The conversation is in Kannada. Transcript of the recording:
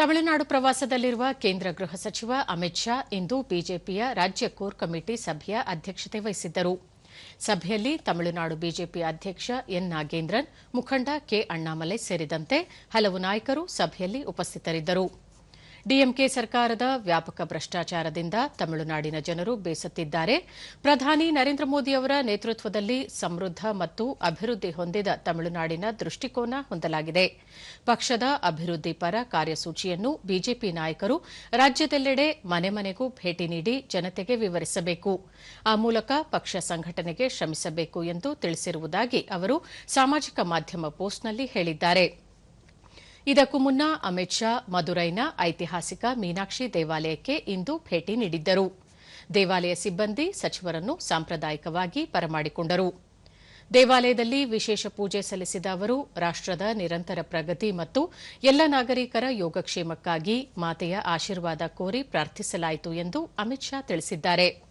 ತಮಿಳುನಾಡು ಪ್ರವಾಸದಲ್ಲಿರುವ ಕೇಂದ್ರ ಗೃಹ ಸಚಿವ ಅಮಿತ್ ಶಾ ಇಂದು ಬಿಜೆಪಿಯ ರಾಜ್ಯ ಕೋರ್ ಕಮಿಟಿ ಸಭೆಯ ಅಧ್ಯಕ್ಷತೆ ವಹಿಸಿದ್ದರು. ಸಭೆಯಲ್ಲಿ ತಮಿಳುನಾಡು ಬಿಜೆಪಿ ಅಧ್ಯಕ್ಷ ಎನ್ ನಾಗೇಂದ್ರನ್, ಮುಖಂಡ ಕೆ ಅಣ್ಣಾಮಲೈ ಸೇರಿದಂತೆ ಹಲವು ನಾಯಕರು ಸಭೆಯಲ್ಲಿ ಉಪಸ್ಥಿತರಿದ್ದರು. ಡಿಎಂಕೆ ಸರ್ಕಾರದ ವ್ಯಾಪಕ ಭ್ರಷ್ಟಾಚಾರದಿಂದ ತಮಿಳುನಾಡಿನ ಜನರು ಬೇಸತ್ತಿದ್ದಾರೆ. ಪ್ರಧಾನಿ ನರೇಂದ್ರ ಮೋದಿ ಅವರ ನೇತೃತ್ವದಲ್ಲಿ ಸಮೃದ್ಧ ಮತ್ತು ಅಭಿವೃದ್ಧಿ ಹೊಂದಿದ ತಮಿಳುನಾಡಿನ ದೃಷ್ಟಿಕೋನ ಹೊಂದಲಾಗಿದೆ. ಪಕ್ಷದ ಅಭಿವೃದ್ಧಿ ಪರ ಕಾರ್ಯಸೂಚಿಯನ್ನು ಬಿಜೆಪಿ ನಾಯಕರು ರಾಜ್ಯದೆಲ್ಲೆಡೆ ಮನೆ ಮನೆಗೂ ಭೇಟಿ ನೀಡಿ ಜನತೆಗೆ ವಿವರಿಸಬೇಕು. ಆ ಮೂಲಕ ಪಕ್ಷ ಸಂಘಟನೆಗೆ ಶ್ರಮಿಸಬೇಕು ಎಂದು ತಿಳಿಸಿರುವುದಾಗಿ ಅವರು ಸಾಮಾಜಿಕ ಮಾಧ್ಯಮ ಪೋಸ್ಟ್ನಲ್ಲಿ ಹೇಳಿದ್ದಾರೆ. ಇದಕ್ಕೂ ಮುನ್ನ ಅಮಿತ್ ಶಾ, ಮಧುರೈನ ಐತಿಹಾಸಿಕ ಮೀನಾಕ್ಷಿ ದೇವಾಲಯಕ್ಕೆ ಇಂದು ಭೇಟಿ ನೀಡಿದ್ದರು. ದೇವಾಲಯ ಸಿಬ್ಬಂದಿ ಸಚಿವರನ್ನು ಸಾಂಪ್ರದಾಯಿಕವಾಗಿ ಬರಮಾಡಿಕೊಂಡರು. ದೇವಾಲಯದಲ್ಲಿ ವಿಶೇಷ ಪೂಜೆ ಸಲ್ಲಿಸಿದ ಅವರು ರಾಷ್ಟದ ನಿರಂತರ ಪ್ರಗತಿ ಮತ್ತು ಎಲ್ಲ ನಾಗರಿಕರ ಯೋಗಕ್ಷೇಮಕ್ಕಾಗಿ ಮಾತೆಯ ಆಶೀರ್ವಾದ ಕೋರಿ ಪ್ರಾರ್ಥಿಸಲಾಯಿತು ಎಂದು ಅಮಿತ್ ಶಾ ತಿಳಿಸಿದ್ದಾರೆ.